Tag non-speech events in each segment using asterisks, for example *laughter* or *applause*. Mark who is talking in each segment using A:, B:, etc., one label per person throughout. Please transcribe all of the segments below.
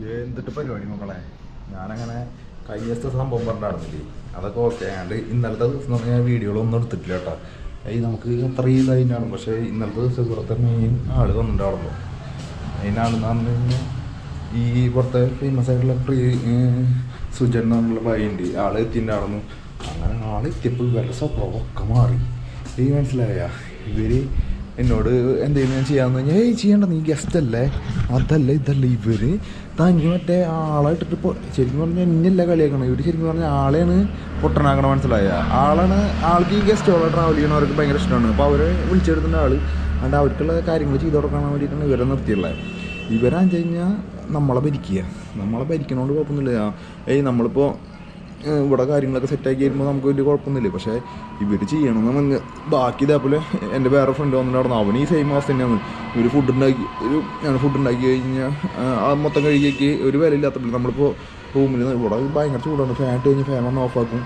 A: എന്തിട്ട് പരിപാടി മക്കളെ? ഞാനങ്ങനെ കഴിഞ്ഞ സംഭവം പറഞ്ഞില്ലേ അതൊക്കെ ഓക്കെ ആണ്ട് ഇന്നലത്തെ ദിവസം ഞാൻ വീഡിയോകളൊന്നും എടുത്തിട്ടില്ല കേട്ടോ. ഈ നമുക്ക് അത്രയും ഇതായിട്ടാണ് പക്ഷേ ഇന്നലത്തെ ദിവസം ഇവിടുത്തെ മെയിൻ ആൾ വന്നിട്ടുണ്ടാവുള്ളൂ മെയിൻ ആളെന്ന് പറഞ്ഞു കഴിഞ്ഞാൽ ഈ ഇവിടുത്തെ ഫേമസ് ആയിട്ടുള്ള പ്രീ സുജൻ എന്നുള്ള പയ്യുണ്ട് ആൾ എത്തിയിട്ടുണ്ടായിരുന്നു. അങ്ങനെ ആളെത്തിയപ്പോൾ ഇവരുടെ സ്വഭാവം ഒക്കെ മാറി. ഈ മനസ്സിലായ? ഇവർ എന്നോട് എന്തെങ്കിലും ഞാൻ ചെയ്യാന്ന് പറഞ്ഞാൽ ഏയ് ചെയ്യണ്ട നീ ഗസ്റ്റ് അല്ലേ? അതല്ല ഇതല്ല ഇവർ? തനിക്ക് മറ്റേ ആളായിട്ടിട്ട് ശരിക്കും പറഞ്ഞാൽ എന്നല്ല കളിയാക്കണം. ഇവർ ശരിക്കും പറഞ്ഞാൽ ആളെയാണ് പൊട്ടനാക്കണ മനസ്സിലായ. ആളാണ് ആൾക്ക് ഈ ഓളെ ട്രാവൽ ചെയ്യണവർക്ക് ഭയങ്കര ഇഷ്ടമാണ്. അപ്പോൾ അവരെ വിളിച്ചെടുത്തിന്റെ ആൾ അതുകൊണ്ട് അവർക്കുള്ള കാര്യങ്ങൾ ചെയ്തു കൊടുക്കാൻ വേണ്ടിയിട്ടാണ് ഇവരെ നിർത്തിയുള്ളത് ഇവരാന്ന് വെച്ച് കഴിഞ്ഞാൽ നമ്മളെ ഭരിക്കുക നമ്മളെ ഭരിക്കണോണ്ട് കുഴപ്പമൊന്നുമില്ല. ഏയ് നമ്മളിപ്പോൾ ഇവിടെ കാര്യങ്ങളൊക്കെ സെറ്റാക്കി വരുമ്പോൾ നമുക്ക് വലിയ കുഴപ്പമൊന്നുമില്ല. പക്ഷേ ഇവർ ചെയ്യണമെന്ന് പറഞ്ഞ് ബാക്കി ഇതേപോലെ എന്റെ വേറെ ഫ്രണ്ട് വന്നിട്ടുണ്ടായിരുന്നു അവൻ ഈ സെയിം അവസ്ഥ തന്നെയാണ്. ഇവർ ഫുഡ് ഉണ്ടാക്കി ഒരു ഞാൻ ഫുഡ് ഉണ്ടാക്കി കഴിഞ്ഞാൽ ആ മൊത്തം കഴുകിയേക്ക് ഒരു വില ഇല്ലാത്തപ്പോൾ നമ്മളിപ്പോൾ റൂമിൽ ഇവിടെ ഭയങ്കര ചൂടാണ്. ഫാൻ ഇട്ട് കഴിഞ്ഞ് ഫാൻ വന്ന് ഓഫാക്കും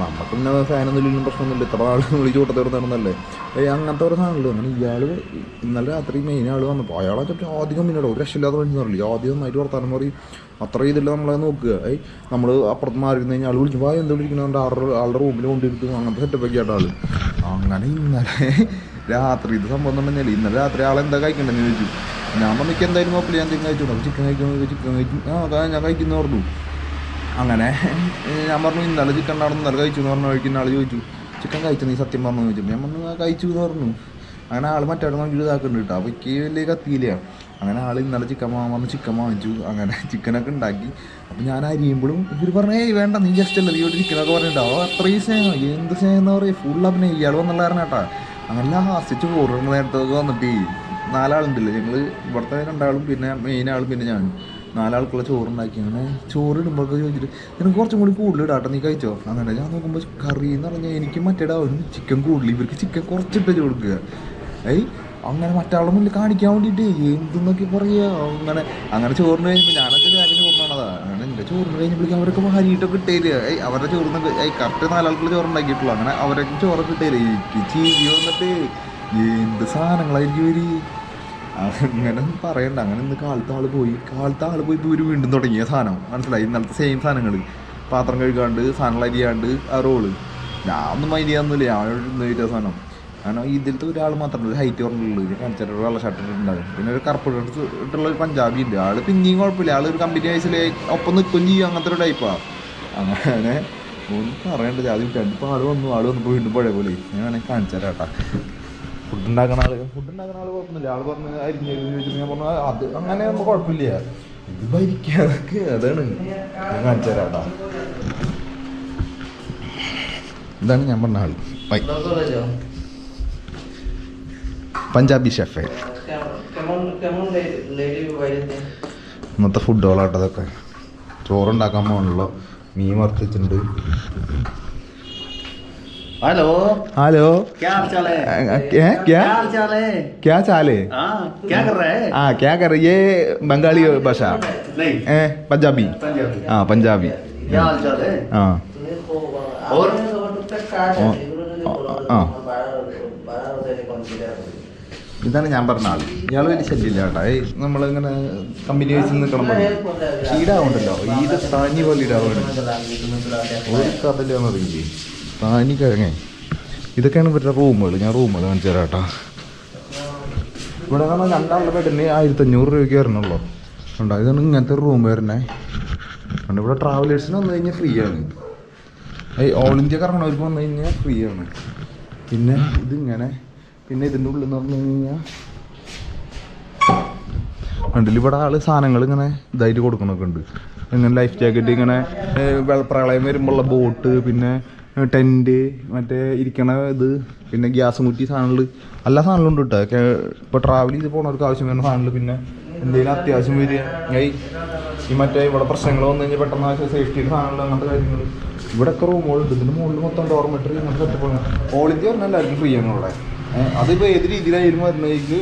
A: നമുക്ക് പിന്നെ ഫാനൊന്നും ഇല്ലെങ്കിലും പ്രശ്നമൊന്നുമില്ല. ഇത്ര ആൾ വിളിച്ചു ഈ ചൂട്ടത്തോടെ നടന്നല്ലേ? ഏയ് അങ്ങനത്തെ ഒരു സാധനമല്ലോ. അങ്ങനെ ഇയാൾ ഇന്നലെ രാത്രി മെയിൻ ആൾ വന്നപ്പോൾ അയാളെ ചുറ്റും ആദ്യം പിന്നീട് ഒരു രക്ഷയില്ലാതെ പണിന്ന് പറഞ്ഞില്ല ആദ്യം നന്നായിട്ട് വർത്താനം പറയും. അത്ര ഇതില്ല നമ്മളെ നോക്കുക. ഏയ് നമ്മൾ അപ്പുറത്ത് മാറി നിന്ന് കഴിഞ്ഞാൽ ആൾ വിളിച്ചു വാ എന്താ വിളിക്കുന്നുണ്ട് ആളുടെ ആളുടെ റൂമിൽ കൊണ്ടിരുത്തും അങ്ങനത്തെ സെറ്റപ്പ് ഒക്കെ ആയിട്ട് ആൾ അങ്ങനെ ഇന്നലെ രാത്രി ഇത് സംഭവം എന്ന് പറഞ്ഞാൽ ഇന്നലെ രാത്രി ആളെന്താ കഴിക്കണ്ടെന്ന് ചോദിച്ചു. ഞാൻ പറഞ്ഞു എന്തായാലും നോക്കില്ല ഞാൻ എന്തെങ്കിലും കഴിച്ചു അപ്പോൾ ചിക്കൻ കഴിക്കണം ചിക്കൻ കഴിക്കും. ആ ഞാൻ കഴിക്കുന്നു പറഞ്ഞു. അങ്ങനെ. ഞാൻ പറഞ്ഞു ഇന്നലെ ചിക്കൻ നടന്നു ഇന്നലെ കഴിച്ചു എന്ന് പറഞ്ഞു. കഴിക്കുന്ന ആൾ ചോദിച്ചു ചിക്കൻ കഴിച്ചു നീ? സത്യം പറഞ്ഞു ചോദിച്ചു ഞാൻ പറഞ്ഞു "ആ, കഴിച്ചു എന്ന് പറഞ്ഞു. അങ്ങനെ ആൾ മറ്റേ നമുക്ക് ഇതാക്കുന്നുണ്ട് കേട്ടോ. അപ്പോൾ എനിക്ക് വലിയ കത്തിയില്ല. അങ്ങനെ ആൾ ഇന്നലെ ചിക്കൻ വാങ്ങാൻ പറഞ്ഞു ചിക്കൻ വാങ്ങിച്ചു. അങ്ങനെ ചിക്കനൊക്കെ ഉണ്ടാക്കി. അപ്പോൾ ഞാൻ അരിയുമ്പോഴും ഇവർ പറഞ്ഞു ഏയ് വേണ്ട നീ ജസ്റ്റ് അല്ല നീ ചിക്കനൊക്കെ പറഞ്ഞിട്ടുണ്ടോ അത്രയും സ്നേഹം. എന്ത് സ്നേഹം എന്ന് പറയുക ഫുൾ അഭിനയം. ഇയാൾ വന്നുള്ള കാരണം കേട്ടാ. അങ്ങനെ ഹാസിച്ച് ചോറ് നേരത്തൊക്കെ വന്നിട്ട് നാലാളുണ്ടല്ലോ. ഞങ്ങൾ ഇവിടുത്തെ രണ്ടാളും പിന്നെ മെയിൻ ആളും പിന്നെ ഞാൻ നാലാൾക്കുള്ള ചോറുണ്ടാക്കി അങ്ങനെ ചോറ് ഇടുമ്പോഴൊക്കെ ചോദിച്ചിട്ട് നിനക്ക് കുറച്ചും കൂടി കൂടുതൽ ഇടാട്ടോ നീ കഴിച്ചോ? അങ്ങനെ ഞാൻ നോക്കുമ്പോൾ കറി എന്ന് പറഞ്ഞാൽ എനിക്ക് മറ്റേടാവും ചിക്കൻ കൂടുതൽ ഇവർക്ക് ചിക്കൻ കുറച്ചിട്ട് കൊടുക്കുക. ഏയ് അങ്ങനെ മറ്റാളുടെ മുന്നിൽ കാണിക്കാൻ വേണ്ടിയിട്ട് എന്തെന്നൊക്കെ പറയുക അങ്ങനെ അങ്ങനെ ചോറിന് കഴിഞ്ഞപ്പോൾ ഞാനൊക്കെ കാര്യം ചോറിനാണതാ. അങ്ങനെ എന്റെ ചോറിന് കഴിഞ്ഞപ്പോഴേക്കും അവരൊക്കെ ഹരിയിട്ടൊക്കെ ഇട്ടേര് ഏയ് അവരുടെ ചോറിന് ഏയ് കറക്റ്റ് നാലാൾക്കുള്ള ചോറ് ഉണ്ടാക്കിയിട്ടുള്ളൂ അങ്ങനെ അവരൊക്കെ ചോറൊക്കെ ഇട്ടേര് എനിക്ക് ചീവി വന്നിട്ട് എന്ത് സാധനങ്ങളായിരിക്കും ഇവർ? അങ്ങനെ പറയണ്ട. അങ്ങനെ ഇന്ന് കാലത്ത് ആൾ പോയി. കാലത്ത് ആൾ പോയി ഇവർ വീണ്ടും തുടങ്ങിയ സാധനം. മനസ്സിലായി? ഇന്നലത്തെ സെയിം സാധനങ്ങൾ പാത്രം കഴുകാണ്ട് സാധനങ്ങൾ അരിയാണ്ട് ആ റോൾ ഞാൻ ഒന്നും മൈൻഡ് ചെയ്യാനൊന്നുമില്ല. ഞാൻ സാധനം. കാരണം ഇതിലത്തെ ഒരാൾ മാത്രമല്ല ഒരു ഹൈറ്റ് പറഞ്ഞുള്ളൂ കാണിച്ചിട്ട് വെള്ള ഷർട്ട് ഉണ്ടാകും പിന്നെ ഒരു കറുപ്പ് ഇട്ടുള്ള ഒരു പഞ്ചാബി ഉണ്ട് ആൾ പിന്നെയും കുഴപ്പമില്ല. ആൾ ഒരു കമ്പനി വയസ്സിൽ ഒപ്പം നിൽക്കുകയും ചെയ്യും. അങ്ങനത്തെ ഒരു ടൈപ്പാ അങ്ങനെ ഒന്നും പറയണ്ടത് ആദ്യം രണ്ട് ആൾ വന്നു. ആൾ വന്നപ്പോൾ വീണ്ടും പഴയ പോലെ. ഞാൻ വേണമെങ്കിൽ ഫുഡ് ഉണ്ടാക്കുന്ന ആൾ. ഫുഡ് ഉണ്ടാക്കുന്ന ആൾ കുഴപ്പമില്ല ആൾ പറഞ്ഞ് അരിഞ്ഞു ചോദിച്ചു ഞാൻ പറഞ്ഞു അത് അങ്ങനെ നമ്മൾ കുഴപ്പമില്ല. ഇത് ഭരിക്കാനൊക്കെ അതാണ്. ഞാൻ കാണിച്ചു ഇതാണ് ഞാൻ പറഞ്ഞ ആൾ. പഞ്ചാബി ഷെഫ്. ഇന്നത്തെ ഫുഡുകളാട്ടതൊക്കെ ചോറുണ്ടാക്കാൻ പോകണല്ലോ മീൻ വറുത്തിട്ടുണ്ട്
B: हेलो
A: ഹലോ
B: क्या हाल चाल है
A: क्या क्या
B: हाल चाल है
A: क्या चाल है
B: हाँ क्या कर रहा है
A: हाँ क्या कर रही है बंगाली भाषा
B: नहीं
A: ए, पंजाबी
B: पंजाबी
A: हाँ पंजाबी
B: क्या हाल चाल है
A: हाँ
B: और
A: ആ. ഇതാണ് ഞാൻ പറഞ്ഞ ആള് ഇയാൾ വലിയ ശല്യമില്ല കേട്ടോ ഏയ് നമ്മളിങ്ങനെ കമ്പനി വയസ്സിൽ നിൽക്കണം ഈടാവുണ്ടല്ലോ ഈട് താനി പോലെ ഇടാവാണ് ഒരു കഥയിലാന്ന് അറിയില്ലേ താനി കിഴങ്ങേ ഇതൊക്കെയാണ് ഇവരുടെ റൂമുകൾ ഞാൻ റൂമുകൾ കാണിച്ചു തരാം കേട്ടോ ഇവിടെ കാണാൻ രണ്ടാളുടെ ബെഡിന് ആയിരത്തി അഞ്ഞൂറ് രൂപയ്ക്ക് വരണുള്ളൂ. ഉണ്ടോ ഇതാണ് ഇങ്ങനത്തെ റൂം വരണേ അതുകൊണ്ട് ഇവിടെ ട്രാവലേഴ്സിന് വന്നു കഴിഞ്ഞാൽ ഫ്രീ ആണ്. ഈ ഓൾ ഇന്ത്യ കറങ്ങണവർക്ക് വന്നു കഴിഞ്ഞാൽ ഫ്രീ ആണ്. പിന്നെ ഇതിങ്ങനെ പിന്നെ ഇതിന്റെ ഉള്ളിൽ എന്ന് പറഞ്ഞു കഴിഞ്ഞാൽ ഉണ്ടല്ലോ ഇവിടെ ആൾ സാധനങ്ങൾ ഇങ്ങനെ ഇതായിട്ട് കൊടുക്കണമൊക്കെ ഉണ്ട്. ഇങ്ങനെ ലൈഫ് ജാക്കറ്റ് ഇങ്ങനെ പ്രളയം വരുമ്പോഴുള്ള ബോട്ട് പിന്നെ ടെന്റ് മറ്റേ ഇരിക്കണ ഇത് പിന്നെ ഗ്യാസ് കുറ്റി സാധനങ്ങൾ. എല്ലാ സാധനങ്ങളും ഉണ്ട് കേട്ടോ ഇപ്പോൾ ട്രാവൽ ചെയ്ത് പോണവർക്ക് ആവശ്യം വരുന്ന സാധനങ്ങൾ പിന്നെ എന്തെങ്കിലും അത്യാവശ്യം വരിക. ഈ മറ്റേ ഇവിടെ പ്രശ്നങ്ങൾ വന്നു കഴിഞ്ഞാൽ പെട്ടെന്ന് ആവശ്യം സേഫ്റ്റിയുടെ സാധനങ്ങൾ അങ്ങനത്തെ കാര്യങ്ങൾ. ഇവിടെ ഒക്കെ റൂമുകളുണ്ട് ഇതിന്റെ മുകളിൽ മൊത്തം ഡോർമെറ്ററി അങ്ങനത്തെ സെറ്റപ്പ് ഓൾ ഇന്ത്യ പറഞ്ഞാൽ എല്ലാവർക്കും ഫ്രീ ആണ് ഇവിടെ. അതിപ്പോൾ ഏത് രീതിയിലായാലും വരുന്നേക്ക്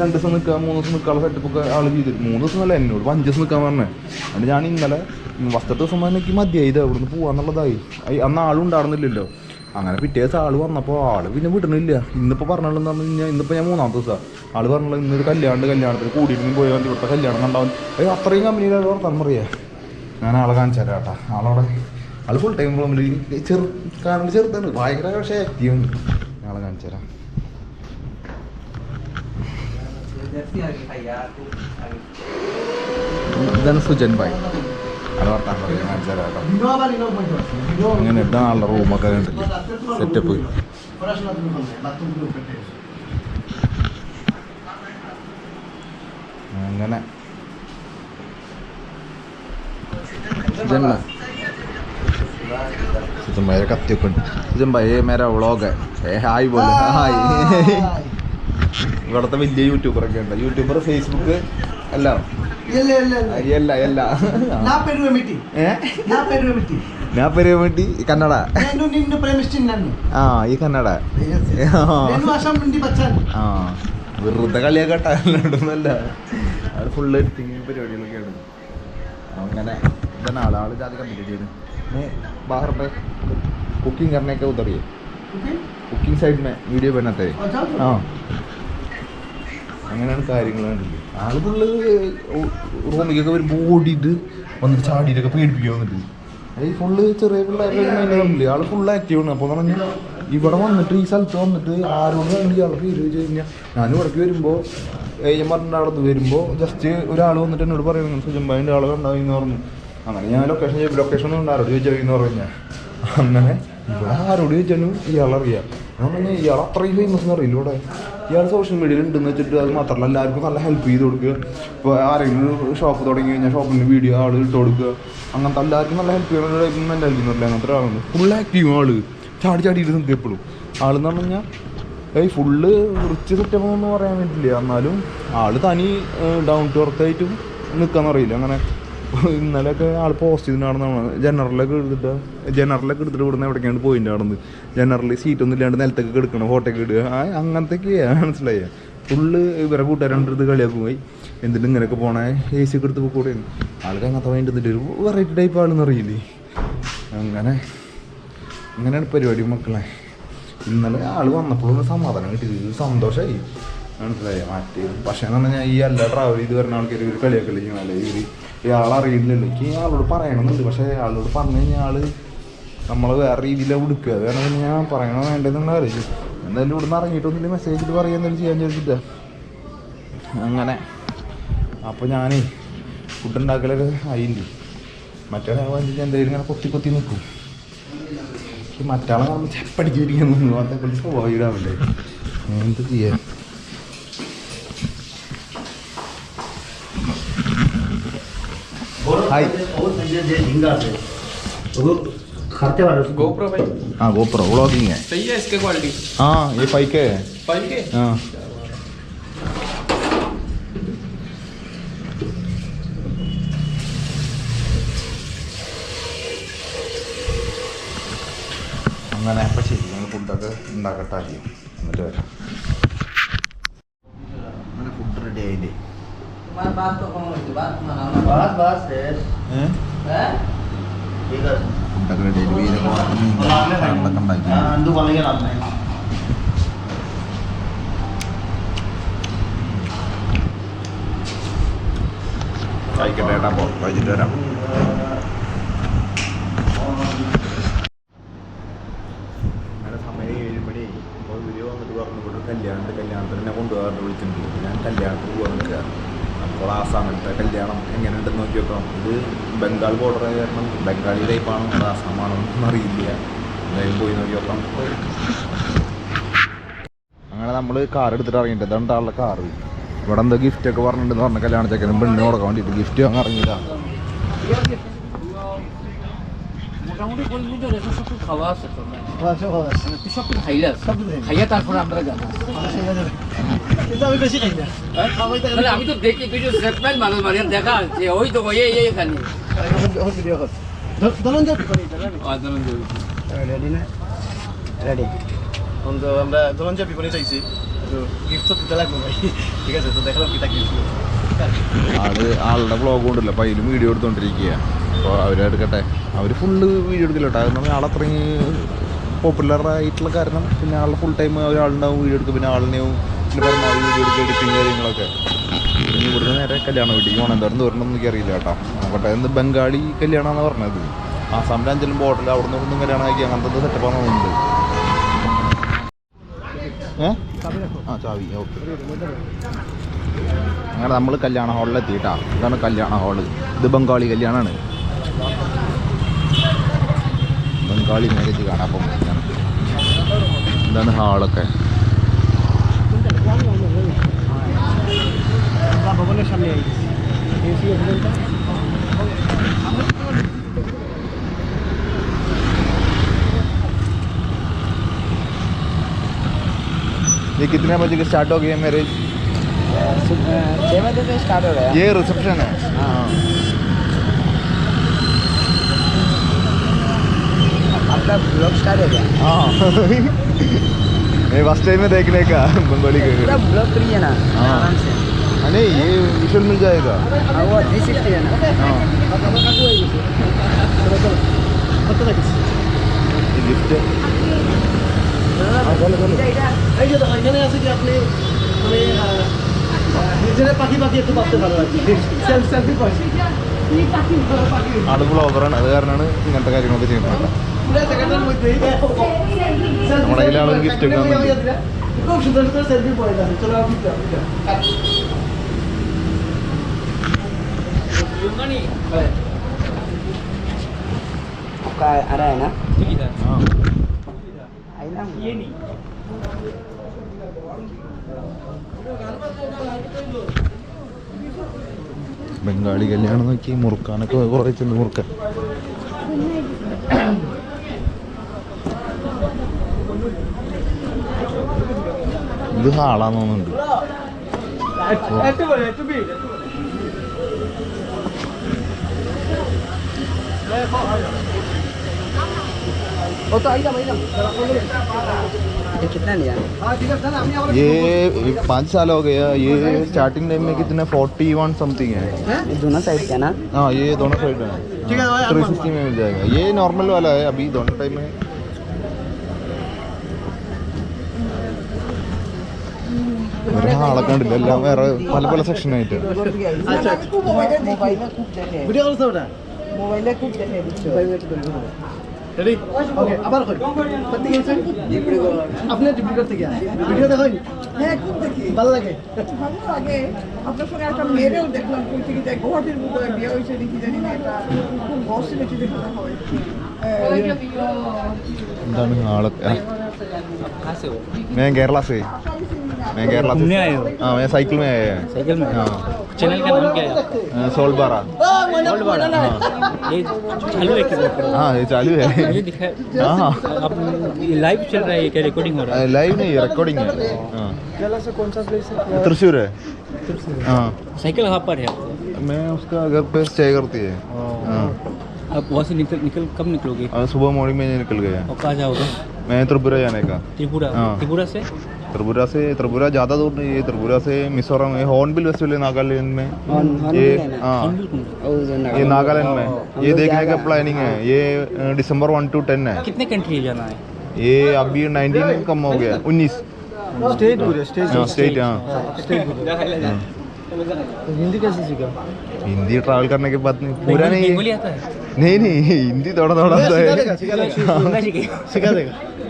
A: രണ്ട് ദിവസം നിൽക്കുക മൂന്ന് ദിവസം നിൽക്കാനുള്ള സെറ്റപ്പ് ഒക്കെ ആൾ ചെയ്തിട്ട് മൂന്ന് ദിവസം അല്ല എന്നോട് അഞ്ച് ദിവസം നിൽക്കാൻ പറഞ്ഞേ. അതുകൊണ്ട് ഞാൻ ഇന്നലെ വസ്ത്രത്തെ ദിവസം തന്നെ എനിക്ക് മതിയായി ഇത് നിന്ന് പോവാന്നുള്ളതായി. അയ് അന്ന് ആളും ഉണ്ടായിരുന്നില്ലല്ലോ. അങ്ങനെ പിറ്റേ ദിവസം ആൾ വന്നപ്പോൾ ആൾ പിന്നെ വിടണില്ല ഇന്നിപ്പോൾ പറഞ്ഞോളെന്ന് പറഞ്ഞു കഴിഞ്ഞാൽ ഇന്നിപ്പോൾ ഞാൻ മൂന്നാമത്തെ ദിവസമാണ് ആൾ പറഞ്ഞത് ഇന്നൊരു കല്യാണം കല്യാണത്തിന് കൂടിയിട്ട് പോയി വേണ്ടി ഇവിടുത്തെ കല്യാണം കണ്ടാവും അത് അത്രയും കമ്പനിയിലാണ് വർത്താൻ പറയാ. ഞാൻ ആളെ കാണിച്ചു തരാം കേട്ടോ. ആളവിടെ ആൾ ഫുൾ ടൈം റൂമിൽ ചെറു കാണുമ്പോൾ ചെറുതാണ്. ഭയങ്കര പക്ഷേ ആക്റ്റീവ് ഉണ്ട് ആളെ കാണിച്ചു തരാം. ഇതാണ് സുജൻ ഭായ്. അവിടെ വർത്താൻ പറയാം അങ്ങനെ ഇതാണ് ആളുടെ റൂമൊക്കെ കണ്ടില്ലേ സെറ്റപ്പ് അങ്ങനെ. സുജൻ ഭായ്. സുജൻ ഭായി കത്തിയൊക്കെ ഉണ്ട്. സുജൻ ഭായ് മേര വ്ളോഗ് ഏ ഹായ് പോലെ. ഹായ്. ഇവിടത്തെ വലിയ യൂട്യൂബറൊക്കെ ഉണ്ട്. യൂട്യൂബർ ഫേസ്ബുക്ക്
B: അല്ല. അല്ല അല്ല.
A: ഞാൻ കന്നഡ. ആ ഈ കന്നഡ. ആ. വെറുതെ കളിയാക്കട്ടെ ഫുള്ള് എഡിറ്റിങ് പരിപാടികളൊക്കെയാണ് അങ്ങനെ ഇതാണ് ആളാൾ ജാതി കമ്പ്ലീറ്റ് ചെയ്ത്. ബാഹറിന്റെ कुकिंग करने के उधर ये कुकिंग साइड അങ്ങനെയാണ് കാര്യങ്ങൾ കണ്ടില്ലേ? ആൾ ഫുള്ള് റൂമിലേക്കൊക്കെ വരുമ്പോൾ ഓടിയിട്ട് വന്നിട്ട് ചാടിയിട്ടൊക്കെ പേടിപ്പിക്കുക വന്നിട്ട് ഈ ഫുള്ള് ചെറിയ പിള്ളേരുടെ കണ്ടില്ലേ ആൾ ഫുള്ള് ആക്റ്റീവ് ആണ്. അപ്പോൾ പറഞ്ഞു ഇവിടെ വന്നിട്ട് ഈ സ്ഥലത്ത് വന്നിട്ട് ആരോട് വേണമെങ്കിൽ ഇയാൾ പേര് ചോദിച്ചു കഴിഞ്ഞാൽ ഞാൻ ഇവിടേക്ക് വരുമ്പോൾ ഞാൻ പറഞ്ഞിട്ട് അവിടെ വരുമ്പോൾ ജസ്റ്റ് ഒരാൾ വന്നിട്ട് എന്നോട് പറയുന്നത് സുജംബായിന്റെ ആൾ ഉണ്ടാവും എന്ന് പറഞ്ഞു. അങ്ങനെ ഞാൻ ലൊക്കേഷൻ ലൊക്കേഷൻ ഒന്നും ഉണ്ട് ആരോട് ചോദിച്ചാൽ എന്ന് പറഞ്ഞു അങ്ങനെ ഇവിടെ ആരോട് ചോദിച്ചാലും ഇയാളറിയാം. ഞാൻ പറഞ്ഞു ഇയാൾ അത്രയും ഫേമസ് എന്ന് അറിയില്ല ഇവിടെ. ഇയാൾ സോഷ്യൽ മീഡിയയിൽ ഉണ്ടെന്ന് വെച്ചിട്ട് അത് മാത്രമല്ല എല്ലാവർക്കും നല്ല ഹെൽപ്പ് ചെയ്ത് കൊടുക്കുക. ഇപ്പോൾ ആരെങ്കിലും ഷോപ്പ് തുടങ്ങി കഴിഞ്ഞാൽ ഷോപ്പിന്റെ വീഡിയോ ആൾ ഇട്ട് കൊടുക്കുക. അങ്ങനത്തെ എല്ലാവർക്കും നല്ല ഹെൽപ്പ് ചെയ്യുന്ന ടൈപ്പ് മെന്റാലിറ്റി എന്ന് അങ്ങനത്തെ ഒരാളാണ് ഫുൾ ആക്റ്റീവ് ആൾ. ചാടി ചാടി ഇരുന്ന് എപ്പോഴും ആളെന്ന് പറഞ്ഞു കഴിഞ്ഞാൽ ഏയ് ഫുള്ള് റിച്ച് സെറ്റപ്പ് ഒന്നും പറയാൻ പറ്റില്ല എന്നാലും ആൾ തനി ഡൗൺ ടു എർത്ത് ആയിട്ടും അറിയില്ല അങ്ങനെ ഇന്നലെയൊക്കെ ആൾ പോസ്റ്റ് ചെയ്തിട്ടാണെന്നാണ് ജനറലൊക്കെ എടുത്തിട്ട് ജനറലൊക്കെ എടുത്തിട്ട് ഇവിടുന്ന് എവിടേക്കാണ് അവിടെ ജനറലി ജനറലിൽ സീറ്റൊന്നും ഇല്ലാണ്ട് നിലത്തൊക്കെ എടുക്കണം ഫോട്ടോയൊക്കെ ഇടുക. അങ്ങനത്തെയൊക്കെയാണ് മനസ്സിലായ? ഫുള്ള് ഇവരെ കൂട്ടുകാരുടെ അടുത്ത് കളിയാക്കും. പോയി എന്തിട്ട് ഇങ്ങനെയൊക്കെ പോണേ? എ സി ഒക്കെ എടുത്ത് പോയി ആൾക്ക് അങ്ങനത്തെ വേണ്ടി എന്നിട്ട് ഒരു വെറൈറ്റി ടൈപ്പ് ആളെന്ന് അറിയില്ലേ? അങ്ങനെ അങ്ങനെയാണ് പരിപാടി മക്കളെ. ഇന്നലെ ആൾ വന്നപ്പോഴൊന്ന് സമാധാനം കിട്ടി. സന്തോഷമായി മനസ്സിലായി? മറ്റേ. പക്ഷേ എന്ന് പറഞ്ഞാൽ ഈ അല്ല ട്രാവൽ ചെയ്ത് വരുന്ന ആൾക്കാർ ഒരു കളിയൊക്കെ ചെയ്യണല്ലേ ഇവർ ഇയാൾ അറിയില്ലല്ലോ. എനിക്ക് ഈ ആളോട് പറയണമെന്നുണ്ട്. പക്ഷേ ആളോട് പറഞ്ഞു കഴിഞ്ഞാൽ ആൾ നമ്മളെ വേറെ രീതിയിലാണ് കൊടുക്കുക കാരണം പിന്നെ ഞാൻ പറയണോ വേണ്ടതെന്നുള്ള അറിയിച്ചു എന്തായാലും ഇവിടുന്ന് ഇറങ്ങിയിട്ടൊന്നും മെസ്സേജിൽ പറയുക എന്തെങ്കിലും ചെയ്യാൻ ചോദിച്ചിട്ടാ അങ്ങനെ. അപ്പോൾ ഞാനേ ഫുഡ് ഉണ്ടാക്കലൊക്കെ ആയില്ലേ? മറ്റേ വന്നിട്ട് എന്തെങ്കിലും ഇങ്ങനെ കൊത്തി കൊത്തി നിൽക്കും മറ്റാളെ നമ്മൾ ചെപ്പടിച്ചിരിക്കുന്നു അതേപോലെ പോയിടാവില്ലേ എന്ത് ചെയ്യാൻ?
C: भाई
A: हाँ गोप्रो व्लॉगिंग है
C: सही है इसके क्वालिटी
A: हाँ ये फाइव के है
C: फाइव के
A: हाँ അങ്ങനെ അപ്പം ശരി ഞങ്ങൾ ഫുഡൊക്കെ ഉണ്ടാക്കട്ടെ ആദ്യം എന്നിട്ട് വരാം Kayak gede dapur, kayak gede dapur. ഇത് ബംഗാൾ ബോർഡർ ആയ കാരണം ബംഗാളി ടൈപ്പാണോ അത് അസമാണോ എന്നൊന്നും അറിയില്ല. എന്തായാലും പോയി നോക്കി നോക്കാം. അങ്ങനെ നമ്മൾ കാർ എടുത്തിട്ട് ഇറങ്ങിയിട്ട് ഇതാണ് ആളുടെ കാർ ഇവിടെ എന്താ ഗിഫ്റ്റ് ഒക്കെ പറഞ്ഞിട്ടുണ്ടെന്ന് പറഞ്ഞ കല്യാണ ചെക്കനും പെണ്ണിന് കൊടുക്കാൻ വേണ്ടിയിട്ട് ഗിഫ്റ്റ് വാങ്ങാൻ ഇറങ്ങിയില്ല
D: মোটামুটি বললি যে খাওয়া আছে খাওয়া আছে
B: খাওয়া আছে
D: তুই সব খাইলে খাইয়া
B: এটা আমি বেশি খাই না খাওয়াই তাহলে
D: তাহলে আমি তো দেখি তুই যে সেটমেন্ট মানুষ মানে দেখা যে ওই তো এই এই এখানে
B: এখন ভিডিও কর ধনঞ্জয় পিপলি
D: আন্দোলন জড়িত
B: রেডি না রেডি তো আমরা ধনঞ্জয় পিপলি চাইছি তো গিফট তো দিতে লাগবে ভাই ঠিক আছে তো দেখলাম কি তা গিফট
A: ആള് ആളുടെ വ്ളോഗ് കൊണ്ടല്ലോ അപ്പോൾ അതിലും വീഡിയോ എടുത്തോണ്ടിരിക്കുക അപ്പോൾ അവരെടുക്കട്ടെ അവർ ഫുള്ള് വീഡിയോ എടുക്കില്ല കേട്ടോ അതെന്ന് പറഞ്ഞാൽ ആളത്രയും പോപ്പുലർ ആയിട്ടുള്ള കാരണം പിന്നെ ആളുടെ ഫുൾ ടൈം ഒരാളുണ്ടാവും വീഡിയോ എടുക്കും പിന്നെ ആളിനെയും പിന്നെ പരമാവധി വീഡിയോ എടുക്കുക എഡിറ്റിങ് കാര്യങ്ങളൊക്കെ. ഇനി ഇവിടുന്ന് നേരെ കല്യാണ വീട്ടിലേക്ക് പോകണം എന്തായാലും ദൂരം എനിക്ക് അറിയില്ല കേട്ടോ. നോക്കട്ടെ എന്ത് ബംഗാളി കല്യാണമാണ് പറഞ്ഞത്. ആസാമിന്റെ അഞ്ചലും ബോട്ടിൽ അവിടെ നിന്ന് ഇവിടുന്ന് കല്യാണം ആക്കി അങ്ങനത്തെ സെറ്റപ്പാണ് തോന്നുന്നുണ്ട് ഏ? ആ ചാവി ഓക്കെ അങ്ങനെ നമ്മൾ കല്യാണ ഹാളിലെത്തി കേട്ടാ ഇതാണ് കല്യാണ ഹാൾ ഇത് ബംഗാളി കല്യാണമാണ് ബംഗാളി മാരേജ് കാണാൻ പോകുന്നത് ഇതാണ്. ഹാളൊക്കെ
B: আমরা ভবনের সামনে আছি এসি ওখানটা
A: ये कितने बजे के स्टार्ट हो गया मैरिज
C: छः बजे से स्टार्ट हो गया
A: ये रिसेप्शन है हाँ
C: आपका ब्लॉग स्टार्ट हो गया
A: हाँ *laughs* मैं फर्स्ट टाइम में देखने का बंगाली
C: पूरा
A: का
C: ब्लॉग फ्री है ना
A: हाँ।
C: आराम से
A: हाँ, नहीं ये विजुअल मिल जाएगा
C: हाँ वो थ्री सिक्सटी है ना
A: हाँ
B: আমার কাকু হয়ে গেছে চলো চলো কত থাকিস
A: ये लिफ्ट है
B: এই যে দেখো, এখানে আছে কি আপনি মানে নিজের পাখি পাখি একটু ভাবতে পারো আর কি সেলফি সেলফি পাখি
A: ആള് ബ്ലോഗറാണ് അത് കാരണമാണ് ഇങ്ങനത്തെ കാര്യങ്ങളൊക്കെ ചെയ്യുന്നത് കേട്ടോ.
B: পুরো জায়গাটার মধ্যে
A: നമ്മുടെ കയ്യിലാണ് ഒരു gift ഒക്കെ ബംഗാളി കല്യാണം നോക്കി മുറുക്കാനൊക്കെ കുറെ ചെന്ന് മുറുക്ക. ഇത്
B: ഹാളാന്നോന്നുണ്ട്
C: ये
A: पाँच साल हो गया ये स्टार्टिंग टाइम में कितने फोर्टी वन समथिंग है
C: दोनों साइड का ना
A: हाँ ये दोनों साइड है थ्री सिक्सटी में मिल जाएगा ये नॉर्मल वाला है अभी दोनों टाइम में ഒരാളെ എല്ലാം വേറെ പല പല സെക്ഷനായിട്ട്
B: আচ্ছা
C: मोबाइल में खूब देखे
B: ভিডিও করছ ওটা
C: मोबाइल में खूब देखे
B: রেডি ওকে আবার কই কোথা গেছেন আপনি ডিব্রুগড় থেকে ভিডিও দেখেন
E: হ্যাঁ খুব দেখি
B: ভালো লাগে
E: ভালো লাগে আপনার সঙ্গে একটা মেয়েরেও দেখলাম কই থেকে যায় গুয়াহাটির মতো বিয়ে হয়েছে নাকি জানি না এটা খুব বসে বেশি দেখা হয়
A: എന്താണ് ആളൊക്കെ मैं केरला से मैं केरला से
F: घूमने आए हो?
A: हाँ मैं साइकिल में आया है
F: साइकिल में
A: हाँ
F: चैनल का नाम क्या है
A: अ, सोलबारा।
F: ये चालू है क्या
A: हाँ ये चालू है।
F: ये दिखा
A: हाँ
F: अब लाइव चल रहा है ये क्या रिकॉर्डिंग हो रहा है?
A: लाइव नहीं रिकॉर्डिंग है। हाँ।
B: केरला से कौन सा प्लेस है?
A: त्रिशूर है। हाँ।
F: साइकिल कहाँ पर है?
A: मैं उसका घर पे स्टे करती है। हाँ।
F: आप वहाँ से निकल निकल कब निकलोगे?
A: सुबह मॉर्निंग में निकल गया।
F: और कहाँ जाओगे?
A: मैं त्रिपुरा जाने का।
F: त्रिपुरा?
A: हाँ।
F: त्रिपुरा से?
A: त्रिपुरा से त्रिपुरा ज़्यादा दूर नहीं है त्रिपुरा से मिजोरम है हॉर्नबिल फेस्टिवल है नागालैंड में
C: हॉर्न- हॉर्नबिल
A: ये
C: है ना?
A: हाँ
F: कौन बिल्कुल
C: और जो
A: ये
C: नागालैंड
A: नागालैंड में
C: हम
A: ये
C: लोग
A: देखने का
C: जाएगा।
A: प्लानिंग है ये अ, दिसंबर वन टू टेन है
F: कितने कंट्री जाना है
A: ये अभी नाइनटीन कम हो गया उन्नीस
B: स्टेट पूरे स्टेट
A: हाँ स्टेट हाँ हाँ।
B: हिंदी कैसे सीखा
A: हिंदी ट्रैवल करने के बाद नहीं पूरा
F: बंगाली-
A: नहीं
F: बंगाली
A: है
F: आता है
A: नहीं नहीं हिंदी थोड़ा थोड़ा सा
B: सिखा देगा
A: है
B: सिखा देगा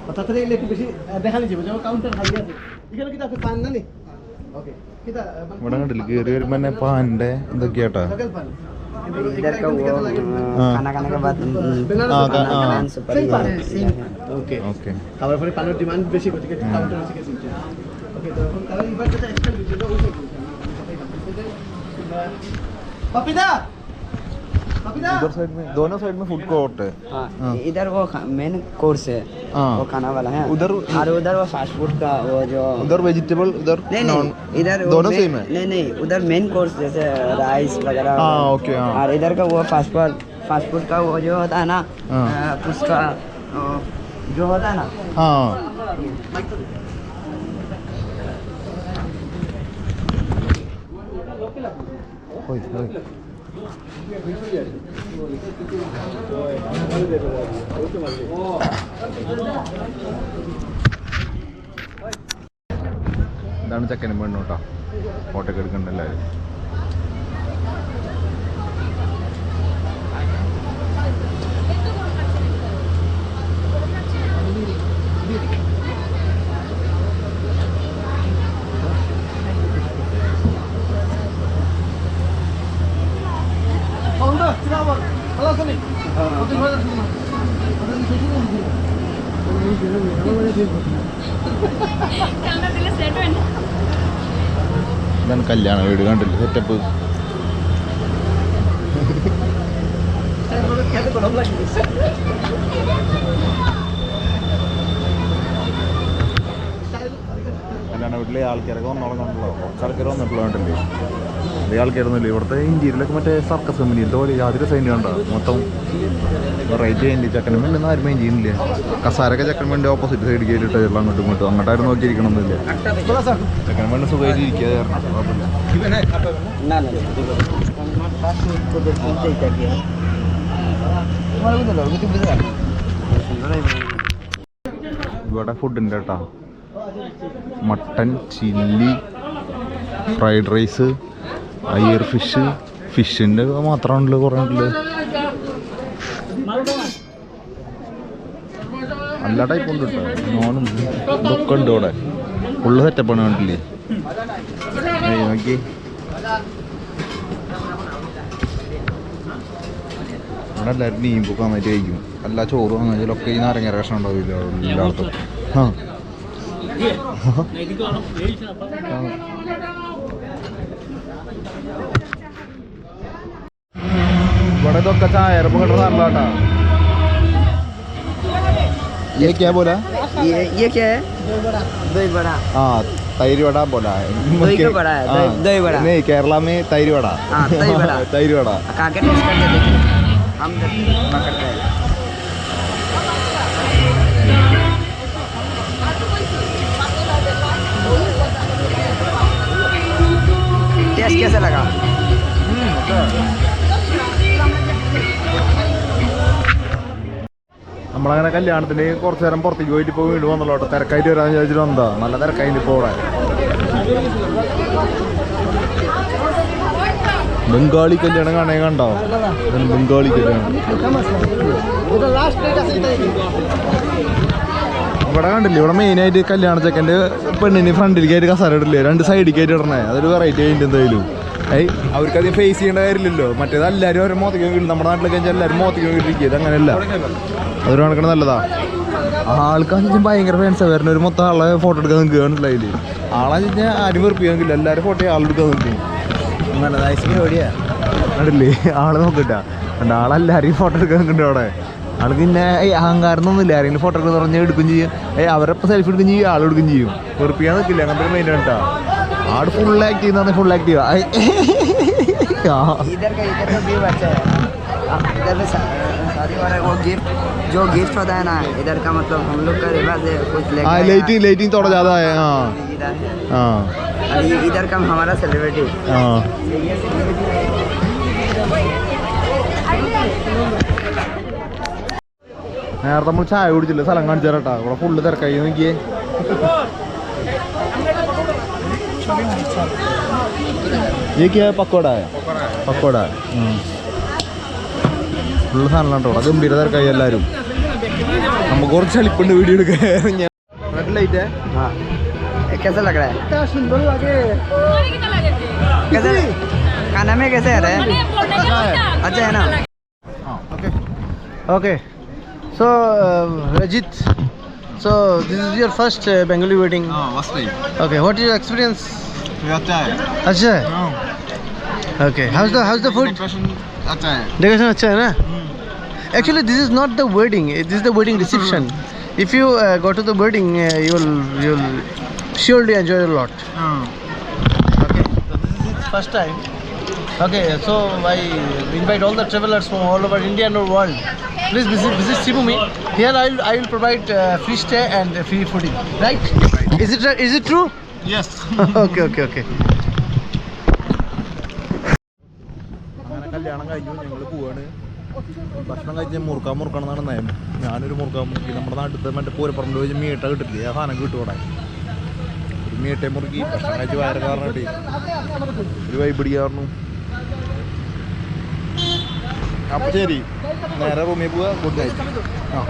B: আর তাড়াতাড়ি এলে একটু বেশি আহ, দেখা নিচ্ছে যেমন কাউন্টার খালি আছে এখানে কি তাকে পান না নি ওকে কিতা
A: ഇവിടെ കണ്ടില്ല കയറി വരുമ്പോ തന്നെ പാൻ്റെ എന്തൊക്കെയാട്ടാ
B: लगल पान
C: इधर का वो
A: हाँ।
C: खाना खाने के बाद
B: बनारस
A: हाँ,
B: पान।
A: हाँ।
C: खाना सुपर
B: Same पान, same। ওকে
A: ഓക്കെ
B: খাবার পরে পানের ডিমান্ড বেশি করছে কিন্তু কাউন্টার বেশি গেছে ওকে তো এখন তারা এবার যেটা এক্সটেন্ড হচ্ছে ওটা ওই পাপিদা
A: उधर साइड में दोनों साइड में फ़ूड कोर्ट है
C: हाँ
A: हाँ।
C: इधर वो मेन कोर्स है
A: हाँ।
C: वो खाना वाला है
A: उधर-
C: और उधर वो फास्ट फ़ूड का वो जो
A: उधर वेजिटेबल उधर
C: नहीं नहीं इधर
A: दोनों सेम है
C: नहीं नहीं उधर मेन कोर्स जैसे राइस वगैरह
A: हाँ, ओके, हाँ।
C: और इधर का वो फास्ट फ़ूड फास्ट फ़ूड का वो जो होता है ना
A: हाँ।
C: उसका जो होता है ना
A: हाँ होय, होय. ഇതാണ് ചെക്കനും പെണ്ണു കേട്ടോ. ഫോട്ടോ ഒക്കെ എടുക്കണ്ടല്ലേ
B: 가
A: കല്യാണ വീട് കണ്ടില്ല? സെറ്റപ്പ് കല്യാണ വീട്ടിലെ ആൾക്കാരൊക്കെ വന്നോളം കണ്ടല്ലോ കുറച്ച് ആൾക്കാർ വന്നിട്ടുള്ള അധികം ആൾക്കാരൊന്നുമില്ല ഇവിടുത്തെ ഇന്ത്യയിലൊക്കെ മറ്റേ സർക്കസ് കമ്പനി പോലെ യാതൊരു സൈന്റെ ഉണ്ടാവും മൊത്തം റേറ്റ് ചെയ്യേണ്ടി ചക്കൻ വേണ്ടി ആരും മെയിൻ ചെയ്യുന്നില്ല കസാരൊക്കെ ചക്കൻ വേണ്ടി ഓപ്പോസിറ്റ് സൈഡ് കയറിയിട്ട് എല്ലാം അങ്ങോട്ടും ഇങ്ങോട്ടും. അങ്ങോട്ടാരും നോക്കിയിരിക്കണമെന്നില്ല ചക്കൻ വേണ്ടി സുഖമായിട്ട് ഇരിക്കുക ഇവിടെ ഫുഡിന്റെ കേട്ടോ. മട്ടൻ ചില്ലി ഫ്രൈഡ് റൈസ് അയ്യർ ഫിഷ് ഫിഷിന്റെ മാത്രമാണല്ലോ കുറേ ഉണ്ടല്ലോ ടൈപ്പ് ടൈപ്പും ഉണ്ട് കേട്ടോ നോണും ഇതൊക്കെ ഉണ്ട് ഇവിടെ. ഫുള്ള് സെറ്റപ്പാണ് കണ്ടില്ലേ? നോക്കി. ഇവിടെ എല്ലാവരും നീമ്പൊക്കെ നന്നായിട്ട് കഴിക്കും എല്ലാ ചോറും ഒക്കെ ഈ നാരങ്ങ റേഷൻ ഉണ്ടാവില്ല എല്ലായിടത്തും? ആ ഇവിടെ ഇതൊക്കെ ചായ കിട്ടുന്ന നല്ല ये क्या बोला
C: ये ये क्या है दही बड़ा
A: हाँ तैरी वड़ा बोला है
C: दही का बड़ा है, दही-
A: हाँ,
C: दही बड़ा।
A: नहीं केरला में तैरी वड़ा
C: हाँ, तैरी वड़ा।
A: तैरी वड़ा
C: खा के टेस्ट करके देखिए हम पकड़ते हैं टेस्ट कैसे लगा
A: നമ്മളങ്ങനെ കല്യാണത്തിന് കുറച്ച് നേരം പുറത്തേക്ക് പോയിട്ട് ഇപ്പോൾ വീട് വന്നല്ലോ കേട്ടോ. തിരക്കായിട്ട് വരാമെന്ന് വിചാരിച്ചിട്ട് വന്നതാ. നല്ല തിരക്കായി ഇപ്പോൾ ബംഗാളി കല്യാണം കാണേ കണ്ടോ? ബംഗാളി കല്യാണം. ഇവിടെ കണ്ടില്ലേ? ഇവിടെ മെയിനായിട്ട് കല്യാണ ചെക്കന്റെ പെണ്ണിന് ഫ്രണ്ടിലേക്കായിട്ട് കസാര ഇടില്ലേ? രണ്ട് സൈഡിലേക്കായിട്ട് ഇടണേ. അതൊരു വെറൈറ്റി ആയിട്ട് എന്തായാലും. ഏയ് അവർക്ക് അധികം ഫേസ് ചെയ്യേണ്ട കാര്യമില്ലല്ലോ. മറ്റേത് എല്ലാവരും അവരെ മോത്തിക്കാൻ നമ്മുടെ നാട്ടിലൊക്കെ എല്ലാവരും മോത്തിക്കാൻ കിട്ടിയിരിക്കും അങ്ങനെയല്ല. അതൊരു കണക്കിന് നല്ലതാ. ആൾക്കാന്ന് ഭയങ്കര ഫാൻസാണ് വരുന്ന ഒരു മൊത്തം ആളെ ഫോട്ടോ എടുക്കാൻ നിൽക്കുകയാണല്ലോ അതിൽ ആളാന്ന് വെച്ചാൽ ആരും വെറുപ്പിക്കാൻ എല്ലാവരും ഫോട്ടോ ആളെടുക്കാൻ നിൽക്കും നല്ലതായ പരിപാടിയാ കണ്ടില്ലേ ആൾ നോക്കട്ടാ. കണ്ട ആളെല്ലാവരെയും ഫോട്ടോ എടുക്കാൻ നിൽക്കുന്നുണ്ട് അവിടെ. ആൾക്ക് പിന്നെ ഈ അഹങ്കാരമൊന്നുമില്ല ആരെങ്കിലും ഫോട്ടോ എടുക്കാൻ പറഞ്ഞ് എടുക്കുകയും ചെയ്യും. ഏ അവരപ്പം സെൽഫി എടുക്കുകയും ചെയ്യും ആൾ എടുക്കുകയും ചെയ്യും. വെറുപ്പിക്കാൻ നിൽക്കില്ല അങ്ങനത്തെ മെയിൻ കേട്ടാ ആട് ഫുൾ ആക്റ്റീവ് എന്നാണ് ഫുൾ ആക്റ്റീവ്
C: ആ का इधर का व्यू अच्छा है हाँ, इधर में सा- शादी वाला वो गिफ्ट जो गिफ्ट होता है ना इधर का मतलब हम लोग का रिवाज है कुछ लेके
A: ആ
C: आया,
A: ലൈറ്റിംഗ് ലൈറ്റിംഗ് തോടെ ജാതാ ആ
C: इधर है
A: ആ
C: और ये इधर का हमारा सेलिब्रिटी
A: ആ നേരത്തെ നമ്മൾ ചായ കുടിച്ചില്ല സ്ഥലം കാണിച്ചു തരട്ടാ ഇവിടെ ഫുള്ള് തിരക്കായി നോക്കിയേ ये क्या है पकौड़ा है पकौड़ा है ഫുള്ള് സാധനം കേട്ടോ ഇവിടെ ഗംഭീര തിരക്കായി എല്ലാവരും നമുക്ക് കുറച്ച് എളുപ്പമുണ്ട് വീഡിയോ എടുക്കാൻ ഞാൻ ലൈറ്റ്
C: हाँ ये कैसा लग रहा है
B: इतना सुंदर लगे
C: कैसे खाना में कैसे है रे अच्छा है ना
B: okay okay so uh, Rajit so this is your first uh, Bengali wedding okay what is your experience अच्छा है okay how's the how's the food decoration acha hai na actually this is not the wedding this is the wedding reception if you uh, go to the wedding uh, you'll you'll surely enjoy a lot hmm. okay so this is its first time okay so i invite all the travelers from all over india and the world please visit visit Sibumi. Here I will I will provide uh, free stay and free fooding. Right? Is it is it true?
A: Yes. *laughs*
B: okay, okay, okay.
A: കഴിഞ്ഞു ഞങ്ങൾ പോവാണ്. ഭക്ഷണം കഴിച്ച് മുറുക്കാൻ മുറുക്കണം എന്നാണ് നയം. ഞാനൊരു മുറുക്കാൻ മുറുക്കി നമ്മുടെ നാട്ടിലത്തെ മറ്റേ പൂരപ്പറമ്പിൽ വെച്ച് മീട്ട കിട്ടില്ലേ? ആ സാധനം കിട്ടുകൂടെ ഒരു മീട്ടെ മുറുക്കി ഭക്ഷണം കഴിച്ച് വയറ് കാരണമായിട്ട് ഒരു കാരണം അപ്പൊ ശരി. നേരെ റൂമിൽ പോവാ. ഗുഡ് നൈറ്റ് ആ.